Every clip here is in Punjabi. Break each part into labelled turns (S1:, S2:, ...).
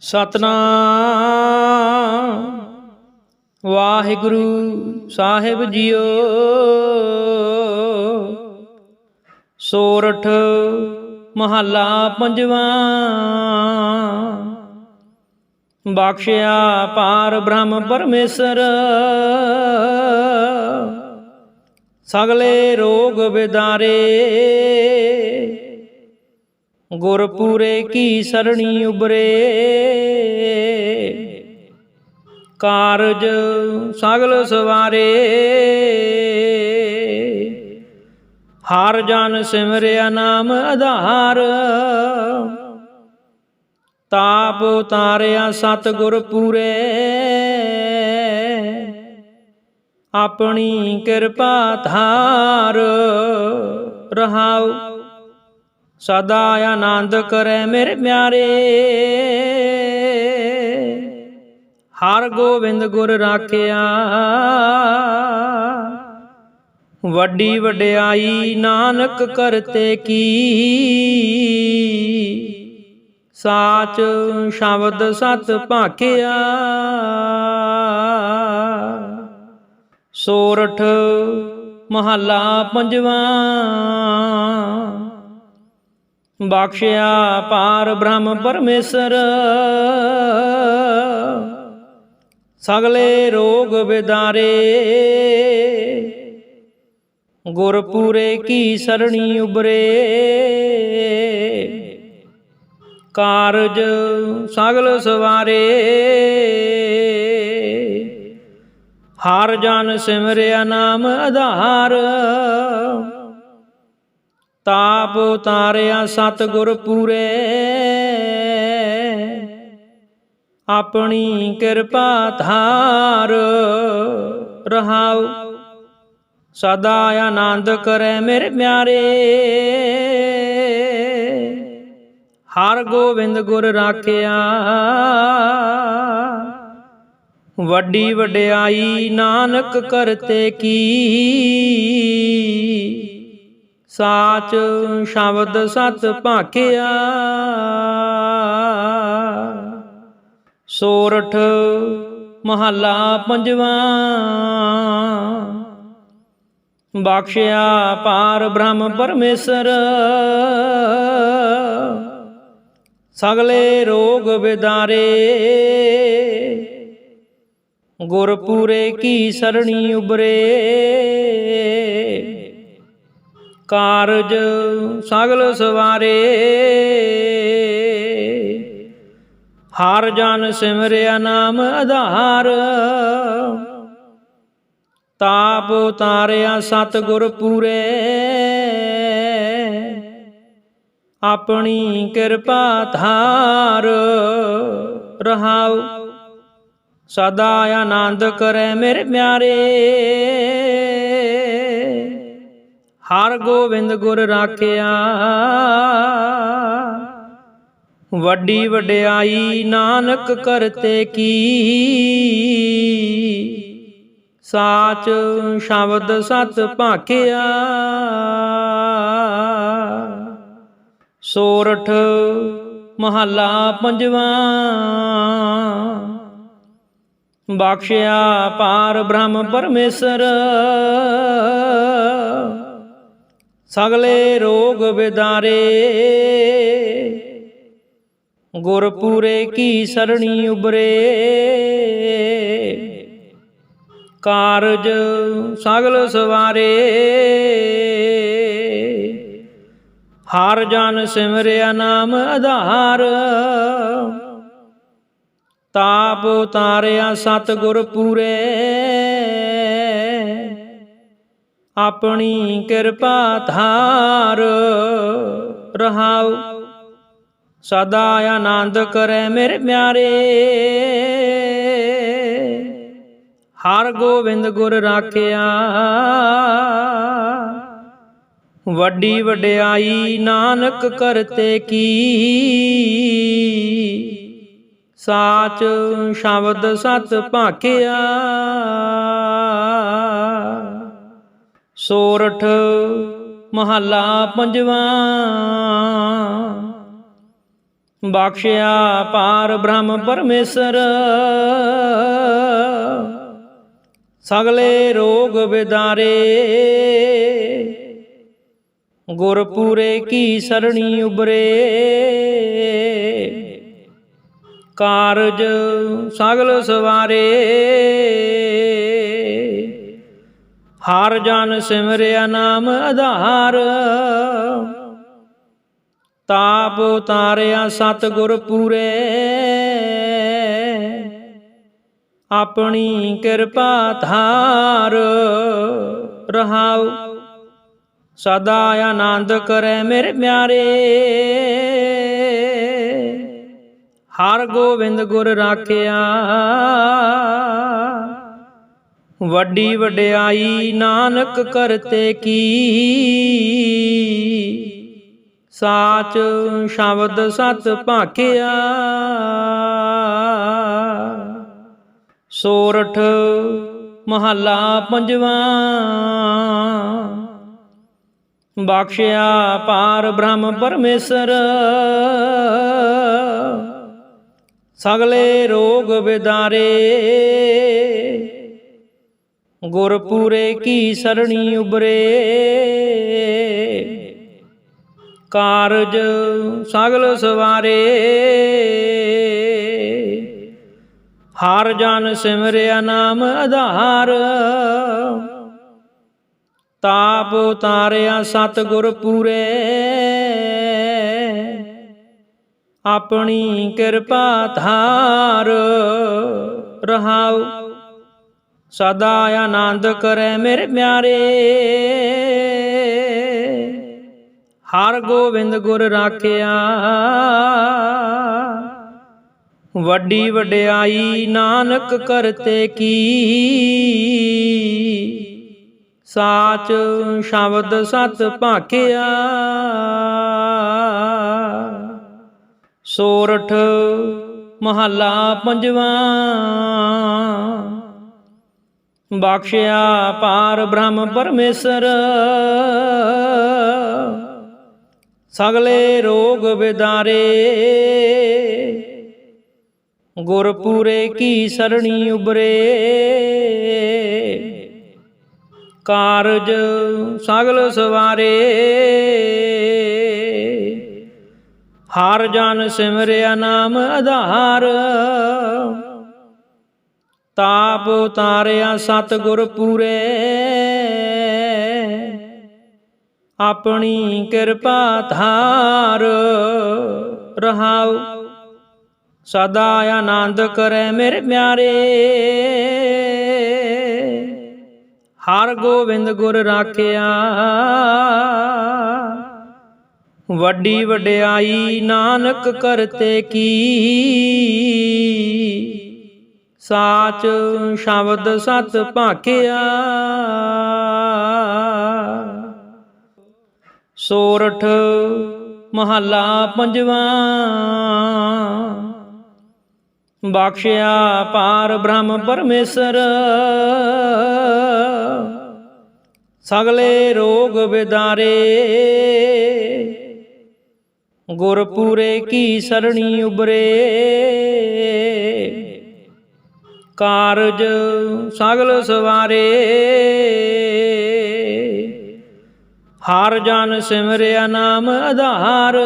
S1: ਸਤਨਾਮ। ਵਾਹਿਗੁਰੂ ਸਾਹਿਬ ਜੀਓ। ਸੋਰਠ ਮਹੱਲਾ ਪੰਜਵਾਂ। ਬਖਸ਼ਿਆ ਪਾਰ ਬ੍ਰਹਮ ਪਰਮੇਸ਼ਰ। ਸਗਲੇ ਰੋਗ ਵਿਦਾਰੇ ਗੁਰਪੂਰੇ ਕੀ ਸਰਣੀ ਉਬਰੇ ਕਾਰਜ ਸਗਲ ਸਵਾਰੇ। ਹਰ ਜਨ ਸਿਮਰਿਆ ਨਾਮ ਆਧਾਰ। ਤਾਪ ਉਤਾਰਿਆ ਸਤਿਗੁਰ ਪੂਰੇ। ਆਪਣੀ ਕਿਰਪਾ ਧਾਰ ਰਹਾਉ। ਸਦਾ ਆਨੰਦ ਕਰੈ ਮੇਰੇ ਪਿਆਰੇ। ਹਰ ਗੋਬਿੰਦ ਗੁਰ ਰਾਖਿਆ। ਵੱਡੀ ਵਡਿਆਈ ਨਾਨਕ ਕਰਤੇ ਕੀ। ਸਾਚ ਸ਼ਬਦ ਸਤ ਭਾਖਿਆ। ਸੋਰਠ ਮਹੱਲਾ ਪੰਜਵਾਂ। ਬਖਸ਼ਿਆ ਪਾਰ ਬ੍ਰਹਮ ਪਰਮੇਸ਼ਰ। ਸਗਲੇ ਰੋਗ ਵਿਦਾਰੇ ਗੁਰਪੂਰੇ ਕੀ ਸਰਣੀ ਉਬਰੇ ਕਾਰਜ ਸਗਲ ਸਵਾਰੇ। ਹਰ ਜਨ ਸਿਮਰਿਆ ਨਾਮ ਆਧਾਰ। ਤਾਪ ਉਤਾਰਿਆ ਸਤਿਗੁਰ ਪੂਰੇ। ਆਪਣੀ ਕਿਰਪਾ ਧਾਰ ਰਹਾਉ। ਸਦਾ ਆਨੰਦ ਕਰੇ ਮੇਰੇ ਪਿਆਰੇ। ਹਰ ਗੋਬਿੰਦ ਗੁਰ ਰਾਖਿਆ। ਵੱਡੀ ਵਡਿਆਈ ਨਾਨਕ ਕਰਤੇ ਕੀ। ਸਾਚ ਸ਼ਬਦ ਸਤ ਭਾਖਿਆ। ਸੋਰਠ ਮਹੱਲਾ ਪੰਜਵਾਂ। ਬਖਸ਼ਿਆ ਪਾਰ ਬ੍ਰਹਮ ਪਰਮੇਸ਼ਰ। ਸਗਲੇ ਰੋਗ ਵਿਦਾਰੇ ਗੁਰਪੂਰੇ ਕੀ ਸਰਣੀ ਉਬਰੇ ਕਾਰਜ ਸਗਲ ਸਵਾਰੇ। ਹਰ ਜਨ ਸਿਮਰਿਆ ਨਾਮ ਆਧਾਰ। ਤਾਪ ਉਤਾਰਿਆ ਸਤਿਗੁਰ ਪੂਰੇ। ਆਪਣੀ ਕਿਰਪਾ ਧਾਰ ਰਹਾਉ। ਸਦਾ ਆਨੰਦ ਕਰੇ ਮੇਰੇ ਪਿਆਰੇ। ਹਰ ਗੋਬਿੰਦ ਗੁਰ ਰਾਖਿਆ। ਵੱਡੀ ਵਡਿਆਈ ਨਾਨਕ ਕਰਤੇ ਕੀ। ਸਾਚ ਸ਼ਬਦ ਸਤ ਭਾਖਿਆ। ਸੋਰਠ ਮਹੱਲਾ ਪੰਜਵਾਂ। ਬਖਸ਼ਿਆ ਪਾਰ ਬ੍ਰਹਮ ਪਰਮੇਸ਼ਰ। ਸਗਲੇ ਰੋਗ ਵਿਦਾਰੇ ਗੁਰਪੂਰੇ ਕੀ ਸਰਣੀ ਉਬਰੇ ਕਾਰਜ ਸਗਲ ਸਵਾਰੇ। ਹਰ ਜਨ ਸਿਮਰਿਆ ਨਾਮ ਆਧਾਰ। ਤਾਪ ਉਤਾਰਿਆ ਸਤਿਗੁਰ ਪੂਰੇ। ਆਪਣੀ ਕਿਰਪਾ ਧਾਰ ਰਹਾਉ। ਸਦਾ ਆਨੰਦ ਕਰੇ ਮੇਰੇ ਪਿਆਰੇ। ਹਰ ਗੋਬਿੰਦ ਗੁਰ ਰਾਖਿਆ। ਵੱਡੀ ਵਡਿਆਈ ਨਾਨਕ ਕਰਤੇ ਕੀ। ਸਾਚ ਸ਼ਬਦ ਸਤ ਭਾਖਿਆ। ਸੋਰਠ ਮਹੱਲਾ ਪੰਜਵਾਂ। ਬਖਸ਼ਿਆ ਪਾਰ ਬ੍ਰਹਮ ਪਰਮੇਸ਼ਰ। ਸਗਲੇ ਰੋਗ ਵਿਦਾਰੇ ਗੁਰਪੂਰੇ ਕੀ ਸਰਣੀ ਉਬਰੇ ਕਾਰਜ ਸਗਲ ਸਵਾਰੇ। ਹਰ ਜਨ ਸਿਮਰਿਆ ਨਾਮ ਆਧਾਰ। ਤਾਪ ਉਤਾਰਿਆ ਸਤਿਗੁਰ ਪੂਰੇ। ਆਪਣੀ ਕਿਰਪਾ ਧਾਰ ਰਹਾਉ। ਸਦਾ ਆਨੰਦ ਕਰੇ ਮੇਰੇ ਪਿਆਰੇ। ਹਰ ਗੋਬਿੰਦ ਗੁਰ ਰਾਖਿਆ। ਵੱਡੀ ਵਡਿਆਈ ਨਾਨਕ ਕਰਤੇ ਕੀ? ਸਾਚ ਸ਼ਬਦ ਸਤ ਭਾਖਿਆ। ਸੋਰਠ ਮਹੱਲਾ ਪੰਜਵਾਂ। ਬਖਸ਼ਿਆ ਪਾਰ ਬ੍ਰਹਮ ਪਰਮੇਸ਼ਰ। ਸਗਲੇ ਰੋਗ ਵਿਦਾਰੇ ਗੁਰਪੂਰੇ ਕੀ ਸਰਣੀ ਉਬਰੇ ਕਾਰਜ ਸਗਲ ਸਵਾਰੇ। ਹਰ ਜਨ ਸਿਮਰਿਆ ਨਾਮ ਆਧਾਰ। ਤਾਪ ਉਤਾਰਿਆ ਸਤਿਗੁਰ ਪੂਰੇ ਆਪਣੀ ਕਿਰਪਾ ਧਾਰ ਰਹਾਉ। ਸਦਾ ਆਨੰਦ ਕਰੇ ਮੇਰੇ ਪਿਆਰੇ। ਹਰ ਗੋਬਿੰਦ ਗੁਰ ਰਾਖਿਆ। ਵੱਡੀ ਵਡਿਆਈ ਨਾਨਕ ਕਰਤੇ ਕੀ। ਸਾਚ ਸ਼ਬਦ ਸਤ ਭਾਖਿਆ। ਸੋਰਠ ਮਹੱਲਾ ਪੰਜਵਾਂ। ਬਖਸ਼ਿਆ ਪਾਰ ਬ੍ਰਹਮ ਪਰਮੇਸ਼ਰ। ਸਗਲੇ ਰੋਗ ਵਿਦਾਰੇ ਗੁਰਪੂਰੇ ਕੀ ਸਰਣੀ ਉਬਰੇ ਕਾਰਜ ਸਗਲ ਸਵਾਰੇ। ਹਰ ਜਨ ਸਿਮਰਿਆ ਨਾਮ ਆਧਾਰ। ਤਾਪ ਉਤਾਰਿਆ ਸਤਿਗੁਰ ਪੂਰੇ। ਆਪਣੀ ਕਿਰਪਾ ਧਾਰ ਰਹਾਉ। ਸਦਾ ਆਨੰਦ ਕਰੇ ਮੇਰੇ ਪਿਆਰੇ। ਹਰ ਗੋਬਿੰਦ ਗੁਰ ਰਾਖਿਆ। ਵੱਡੀ ਵਡਿਆਈ ਨਾਨਕ ਕਰਤੇ ਕੀ। ਸਾਚ ਸ਼ਬਦ ਸਤ ਭਾਖਿਆ। ਸੋਰਠ ਮਹੱਲਾ ਪੰਜਵਾਂ। ਬਖਸ਼ਿਆ ਪਾਰ ਬ੍ਰਹਮ ਪਰਮੇਸ਼ਰ। ਸਗਲੇ ਰੋਗ ਵਿਦਾਰੇ ਗੁਰਪੂਰੇ ਕੀ ਸਰਣੀ ਉਬਰੇ ਕਾਰਜ ਸਗਲ ਸਵਾਰੇ। ਹਰ ਜਨ ਸਿਮਰਿਆ ਨਾਮ ਆਧਾਰ।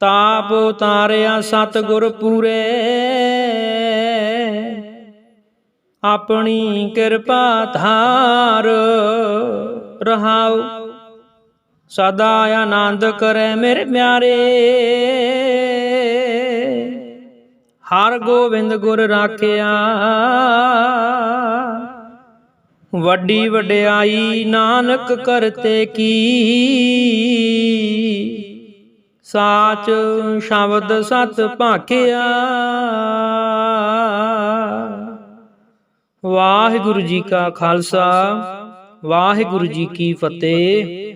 S1: ਤਾਪ ਉਤਾਰਿਆ ਸਤਿਗੁਰ ਪੂਰੇ। ਆਪਣੀ ਕਿਰਪਾ ਧਾਰ ਰਹਾਉ। ਸਦਾ ਆਨੰਦ ਕਰੇ ਮੇਰੇ ਪਿਆਰੇ। ਹਰ ਗੋਬਿੰਦ ਗੁਰ ਰਾਖਿਆ। ਵੱਡੀ ਵਡਿਆਈ ਨਾਨਕ ਕਰਤੇ ਕੀ। ਸਾਚ ਸ਼ਬਦ ਸਤ ਭਾਖਿਆ। ਵਾਹਿਗੁਰੂ ਜੀ ਕਾ ਖਾਲਸਾ ਵਾਹਿਗੁਰੂ ਜੀ ਕੀ ਫਤਿਹ।